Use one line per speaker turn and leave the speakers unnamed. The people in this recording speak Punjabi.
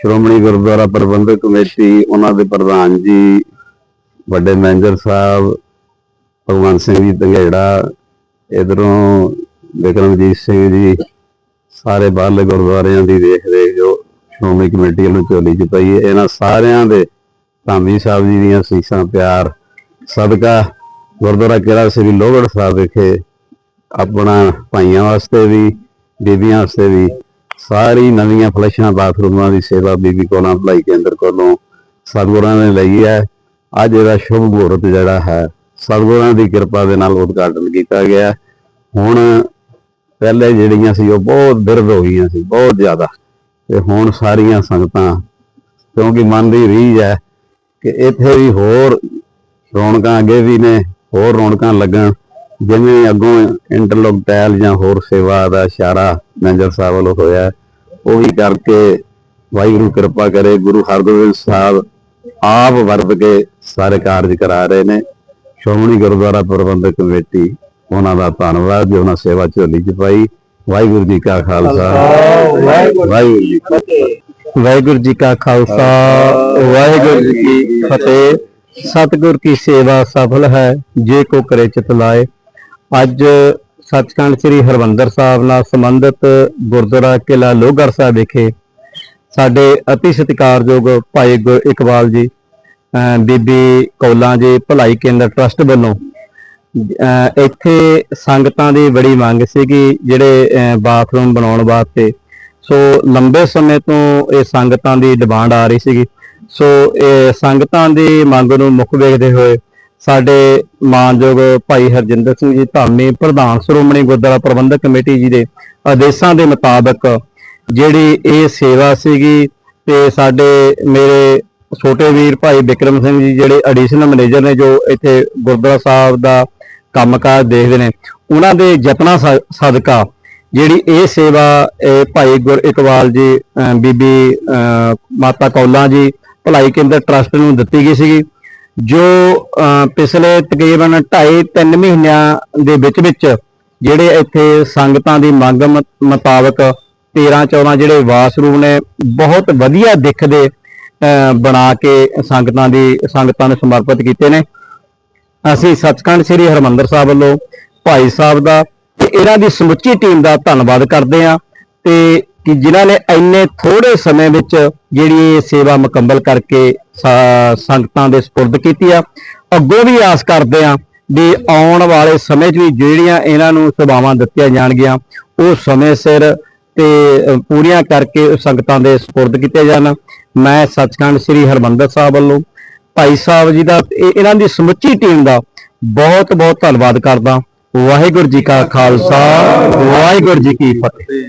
ਸ਼੍ਰੋਮਣੀ ਗੁਰਦੁਆਰਾ ਪ੍ਰਬੰਧਕ ਕਮੇਟੀ, ਉਹਨਾਂ ਦੇ ਪ੍ਰਧਾਨ ਜੀ, ਵੱਡੇ ਮੈਨੇਜਰ ਸਾਹਿਬ ਭਗਵੰਤ ਸਿੰਘ ਜੀ ਧੰਗੇੜਾ ਇਧਰੋਂ ਵਿਕਰਮਜੀਤ ਸਿੰਘ ਜੀ, ਸਾਰੇ ਬਾਹਰਲੇ ਗੁਰਦੁਆਰਿਆਂ ਦੀ ਦੇਖ ਰੇਖ ਜੋ ਸ਼੍ਰੋਮਣੀ ਕਮੇਟੀ ਵੱਲੋਂ ਝੋਲੀ ਚ ਪਈ ਹੈ। ਇਹਨਾਂ ਸਾਰਿਆਂ ਦੇ ਧਾਮੀ ਸਾਹਿਬ ਜੀ ਦੀਆਂ ਸੀਸਾਂ ਪਿਆਰ, ਸਦਕਾ ਗੁਰਦੁਆਰਾ ਕਿਲਾ ਸ੍ਰੀ ਲੋਹਗੜ੍ਹ ਸਾਹਿਬ ਵਿਖੇ ਆਪਣਾ ਭਾਈਆਂ ਵਾਸਤੇ ਵੀ, ਬੀਬੀਆਂ ਵਾਸਤੇ ਵੀ ਸਾਰੀ ਨਵੀਆਂ ਫਲੈਸ਼ਾਂ ਬਾਥਰੂਮਾਂ ਦੀ ਸੇਵਾ ਬੀਬੀ ਕੋਲਾਂ ਭਲਾਈ ਕੇਂਦਰ ਕੋਲੋਂ ਸਤਿਗੁਰਾਂ ਨੇ ਲਈ ਹੈ। ਅੱਜ ਇਹਦਾ ਸ਼ੁਭ ਮਹੂਰਤ ਜਿਹੜਾ ਹੈ, ਸਤਿਗੁਰਾਂ ਦੀ ਕਿਰਪਾ ਦੇ ਨਾਲ ਉਦਘਾਟਨ ਕੀਤਾ ਗਿਆ। ਹੁਣ ਪਹਿਲੇ ਜਿਹੜੀਆਂ ਸੀ ਉਹ ਬਹੁਤ ਬਿਰਧ ਹੋ ਗਈਆਂ ਸੀ, ਬਹੁਤ ਜ਼ਿਆਦਾ। ਤੇ ਹੁਣ ਸਾਰੀਆਂ ਸੰਗਤਾਂ, ਕਿਉਂਕਿ ਮਨ ਦੀ ਰੀਝ ਹੈ ਕਿ ਇੱਥੇ ਵੀ ਹੋਰ ਰੌਣਕਾਂ ਅੱਗੇ ਵੀ ਨੇ, ਹੋਰ ਰੌਣਕਾਂ ਲੱਗਣ। ਜਿਵੇਂ ਅੱਗੋਂ ਇੰਟਰਲੋਕ ਟੈਲ ਜਾਂ ਹੋਰ ਸੇਵਾ ਦਾ ਇਸ਼ਾਰਾ ਮੈਨੇਜਰ ਸਾਹਿਬ ਵੱਲੋਂ ਹੋਇਆ ਉਹ ਵੀ ਕਰਕੇ ਵਾਹਿਗੁਰੂ ਕਿਰਪਾ ਕਰੇ, ਗੁਰੂ ਹਰਗੋਬਿੰਦ ਸਾਹਿਬ ਆਪ ਵਰਤ ਕੇ ਸਾਰੇ ਕਾਰਜ ਕਰਾ ਰਹੇ ਨੇ। ਸ਼੍ਰੋਮਣੀ ਗੁਰਦੁਆਰਾ ਪ੍ਰਬੰਧਕ ਕਮੇਟੀ, ਉਹਨਾਂ ਦਾ ਧੰਨਵਾਦ, ਜੋ ਉਹਨਾਂ ਸੇਵਾ ਝੋਲੀ ਚ ਪਾਈ। ਵਾਹਿਗੁਰੂ ਜੀ ਕਾ ਖਾਲਸਾ। ਵਾਹਿਗੁਰੂ ਜੀ
ਵਾਹਿਗੁਰੂ ਜੀ ਕਾ ਖਾਲਸਾ। ਵਾਹਿਗੁਰੂ ਜੀ ਕੀ ਫਤਿਹ। ਸਤਿਗੁਰ ਕੀ ਸੇਵਾ ਸਫਲ ਹੈ, ਜੇ ਕੋ ਕਰੇ ਚਿਤ ਲਾਏ। ਅੱਜ ਸੱਚਖੰਡ ਸ੍ਰੀ ਹਰਮੰਦਰ ਸਾਹਿਬ ਨਾਲ ਸੰਬੰਧਿਤ ਗੁਰਦੁਆਰਾ ਕਿਲਾ ਲੋਹਗੜ੍ਹ ਸਾਹਿਬ ਵਿਖੇ ਸਾਡੇ ਅਤੀ ਸਤਿਕਾਰਯੋਗ ਭਾਈ ਗੁਰ ਇਕਬਾਲ ਜੀ ਬੀਬੀ ਕੌਲਾਂ ਜੀ, ਭਲਾਈ ਕੇਂਦਰ ਟਰਸਟ ਵੱਲੋਂ, ਅਹ ਇੱਥੇ ਸੰਗਤਾਂ ਦੀ ਬੜੀ ਮੰਗ ਸੀਗੀ ਜਿਹੜੇ ਬਾਥਰੂਮ ਬਣਾਉਣ ਵਾਸਤੇ। ਸੋ ਲੰਬੇ ਸਮੇਂ ਤੋਂ ਇਹ ਸੰਗਤਾਂ ਦੀ ਡਿਮਾਂਡ ਆ ਰਹੀ ਸੀਗੀ। ਸੋ ਇਹ ਸੰਗਤਾਂ ਦੀ ਮੰਗ ਨੂੰ ਮੁੱਖ ਵੇਖਦੇ ਹੋਏ ਸਾਡੇ ਮਾਨਯੋਗ ਭਾਈ ਹਰਜਿੰਦਰ ਸਿੰਘ ਜੀ ਧਾਮੀ, ਪ੍ਰਧਾਨ ਸ਼੍ਰੋਮਣੀ ਗੁਰਦੁਆਰਾ ਪ੍ਰਬੰਧਕ ਕਮੇਟੀ ਜੀ ਦੇ ਆਦੇਸ਼ਾਂ ਦੇ ਮੁਤਾਬਕ ਜਿਹੜੀ ਇਹ ਸੇਵਾ ਸੀਗੀ ਤੇ ਸਾਡੇ ਮੇਰੇ ਛੋਟੇ ਵੀਰ ਭਾਈ ਵਿਕਰਮ ਸਿੰਘ ਜੀ ਜਿਹੜੇ ਐਡੀਸ਼ਨਲ ਮੈਨੇਜਰ ਨੇ ਜੋ ਇੱਥੇ ਗੁਰਦੁਆਰਾ ਸਾਹਿਬ ਦਾ ਕੰਮਕਾਜ ਦੇਖਦੇ ਨੇ, ਉਹਨਾਂ ਦੇ ਯਤਨਾਂ ਸ- ਸਦਕਾ ਜਿਹੜੀ ਇਹ ਸੇਵਾ ਇਹ ਭਾਈ ਗੁਰ ਇਕਵਾਲ ਜੀ ਬੀਬੀ ਮਾਤਾ ਕੌਲਾ ਜੀ, ਭਲਾਈ ਕੇਂਦਰ ਟਰਸਟ ਨੂੰ ਦਿੱਤੀ ਗਈ ਸੀਗੀ। ਜੋ ਪਿਛਲੇ ਤਕਰੀਬਨ 2.5 3 ਮਹੀਨਿਆਂ ਦੇ ਵਿੱਚ ਵਿੱਚ ਜਿਹੜੇ ਇੱਥੇ ਸੰਗਤਾਂ ਦੀ ਮੰਗ ਮੁਤਾਬਕ 13 14 ਜਿਹੜੇ ਵਾਸ਼ਰੂਮ ਨੇ, ਬਹੁਤ ਵਧੀਆ ਦਿਖਦੇ ਅਹ ਬਣਾ ਕੇ ਸੰਗਤਾਂ ਦੀ, ਸੰਗਤਾਂ ਨੂੰ ਸਮਰਪਿਤ ਕੀਤੇ ਨੇ। ਅਸੀਂ ਸੱਚਖੰਡ ਸ੍ਰੀ ਹਰਮੰਦਰ ਸਾਹਿਬ ਵੱਲੋਂ ਭਾਈ ਸਾਹਿਬ ਦਾ ਤੇ ਇਹਨਾਂ ਦੀ ਸਮੁੱਚੀ ਟੀਮ ਦਾ ਧੰਨਵਾਦ ਕਰਦੇ ਹਾਂ ਤੇ ਕਿ ਜਿਨ੍ਹਾਂ ਨੇ ਇੰਨੇ ਥੋੜੇ ਸਮੇਂ ਵਿੱਚ ਜਿਹੜੀ ਇਹ ਸੇਵਾ ਮੁਕੰਮਲ ਕਰਕੇ ਸੰਗਤਾਂ ਦੇ ਸਪੁਰਦ ਕੀਤੀ ਆ। ਅੱਗੋਂ ਵੀ ਆਸ ਕਰਦੇ ਹਾਂ ਵੀ ਆਉਣ ਵਾਲੇ ਸਮੇਂ 'ਚ ਵੀ ਜਿਹੜੀਆਂ ਇਹਨਾਂ ਨੂੰ ਸੇਵਾਵਾਂ ਦਿੱਤੀਆਂ ਜਾਣਗੀਆਂ, ਉਹ ਸਮੇਂ ਸਿਰ ਤੇ ਪੂਰੀਆਂ ਕਰਕੇ ਸੰਗਤਾਂ ਦੇ ਸਪੁਰਦ ਕੀਤੇ ਜਾਣ। ਮੈਂ ਸੱਚਖੰਡ ਸ੍ਰੀ ਹਰਮੰਦਰ ਸਾਹਿਬ ਵੱਲੋਂ ਭਾਈ ਸਾਹਿਬ ਜੀ ਦਾ ਇਹਨਾਂ ਦੀ ਸਮੁੱਚੀ ਟੀਮ ਦਾ ਬਹੁਤ ਬਹੁਤ ਧੰਨਵਾਦ ਕਰਦਾ। ਵਾਹਿਗੁਰੂ ਜੀ ਕਾ ਖਾਲਸਾ, ਵਾਹਿਗੁਰੂ ਜੀ ਕੀ ਫਤਿਹ।